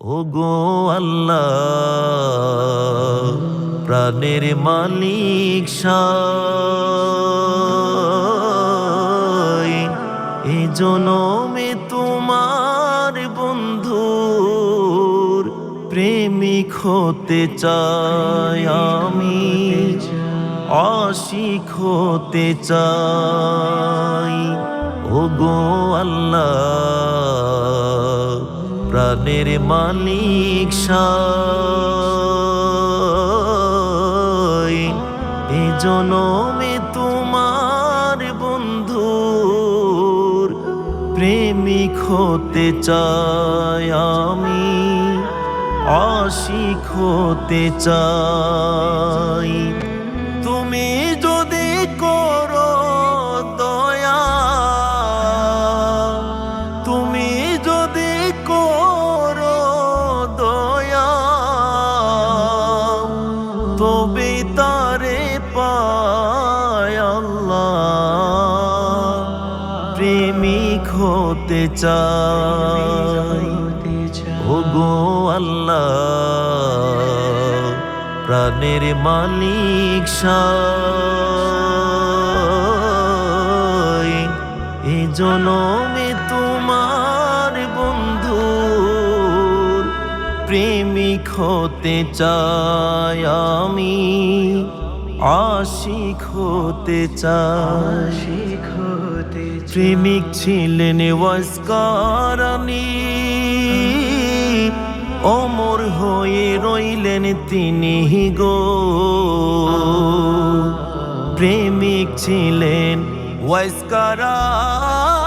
ও গো আল্লাহ, প্রাণের মালিক এ জনমে তোমার বন্ধুর প্রেমিক হতে চাই আমি, আশিক হতে চাই। ও গো আল্লাহ প্রাণের মালিক এ জনমে তোমার বন্ধুর প্রেমিক হতে চাই আমি আশিক হতে চাই। তারে আল্লাহ। প্রেমিক হতে চাই আল্লাহ প্রাণের মালিক এ জনমে তোমার বন্ধুর প্রেমিক হতে চাই আমি আশিক হতে চাই। প্রেমিক ছিলেন ওয়াসকারানি অমর হয়ে রইলেন তিনি গো। প্রেমিক ছিলেন ওয়াসকারানি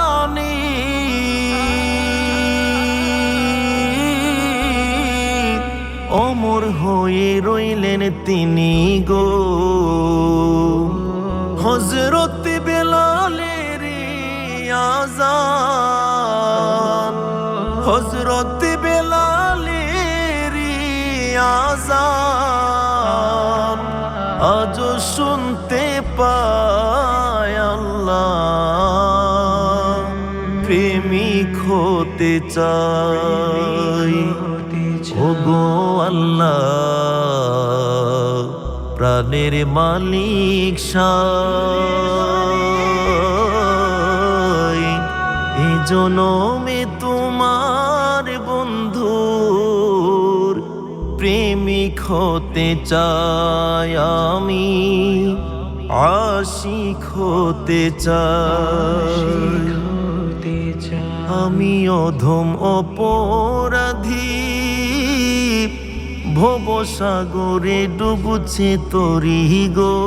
অমর হয়ে রইলেন তিনি গো। হজরত বেলালের আজান হজরত বেলালের আজান আজ শুনতে পায় আল্লাহ, প্রেমিক হতে চাই। ও গো আল্লাহ প্রাণের মালিক এ জনমে তোমার বন্ধুর প্রেমিক হতে চাই আমি আশিক হতে চাই। আমি অধম অপরাধী ভব সাগরে ডুবুছে তরি গো।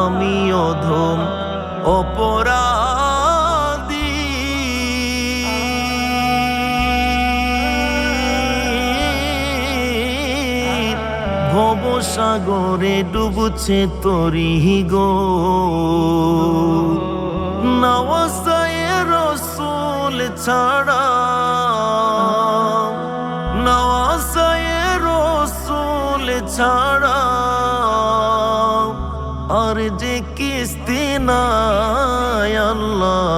আমি অধম অপরাধী। ভব সাগরে ডুবুছে তরি গো। নওয়াসায় রসুল ছাড়া আল্লাহ।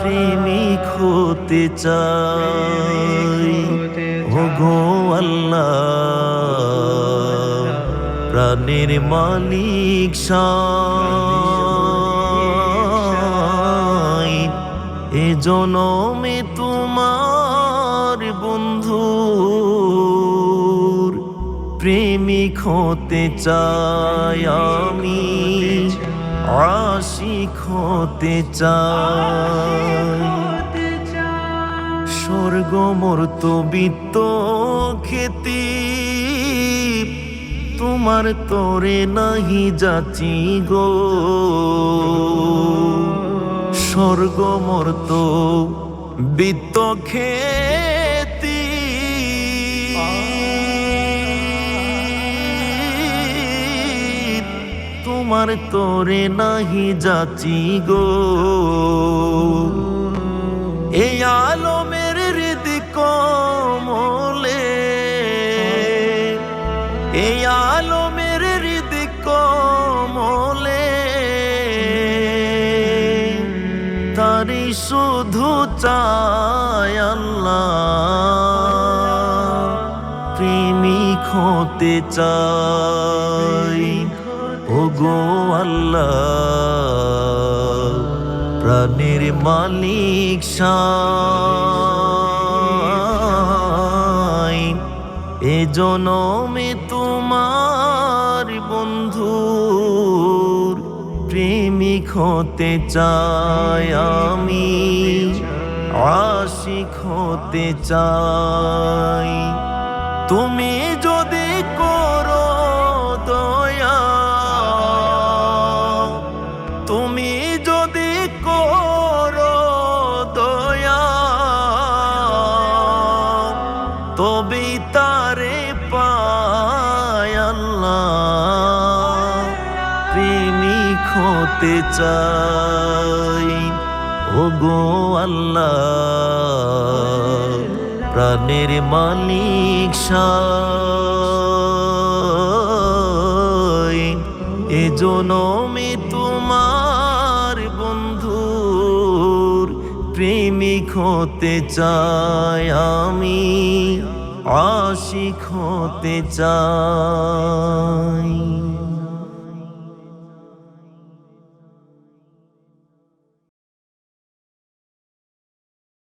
প্রেমিক হতে চাই। ও গো আল্লাহ প্রাণের মালিক এ জনমে তোমার প্রেমিক হতে চাই আমি, আশিক হতে চাই। স্বর্গ মর্ত বিত্ত খেতি তোমার তরে নাহি যাচি গো। স্বর্গ মর্ত বিত্ত খেতি তোমার তোরে নাহি যাচি গো। এই আলমের হৃদি কমলে এই আলমের হৃদি কমলে তারি শুধু চাই আল্লাহ, প্রেমিক হতে চাই। ও গো আল্লাহ, প্রাণের মালিক এ জনমে তোমার বন্ধুর প্রেমিক হতে চাই আমি, আশিক হতে চাই। তুমি যদি হতে চাই। ও গো আল্লাহ, প্রাণের মালিক এ জনমে তোমার বন্ধুর প্রেমিক হতে চাই আমি, আশিক হতে চাই।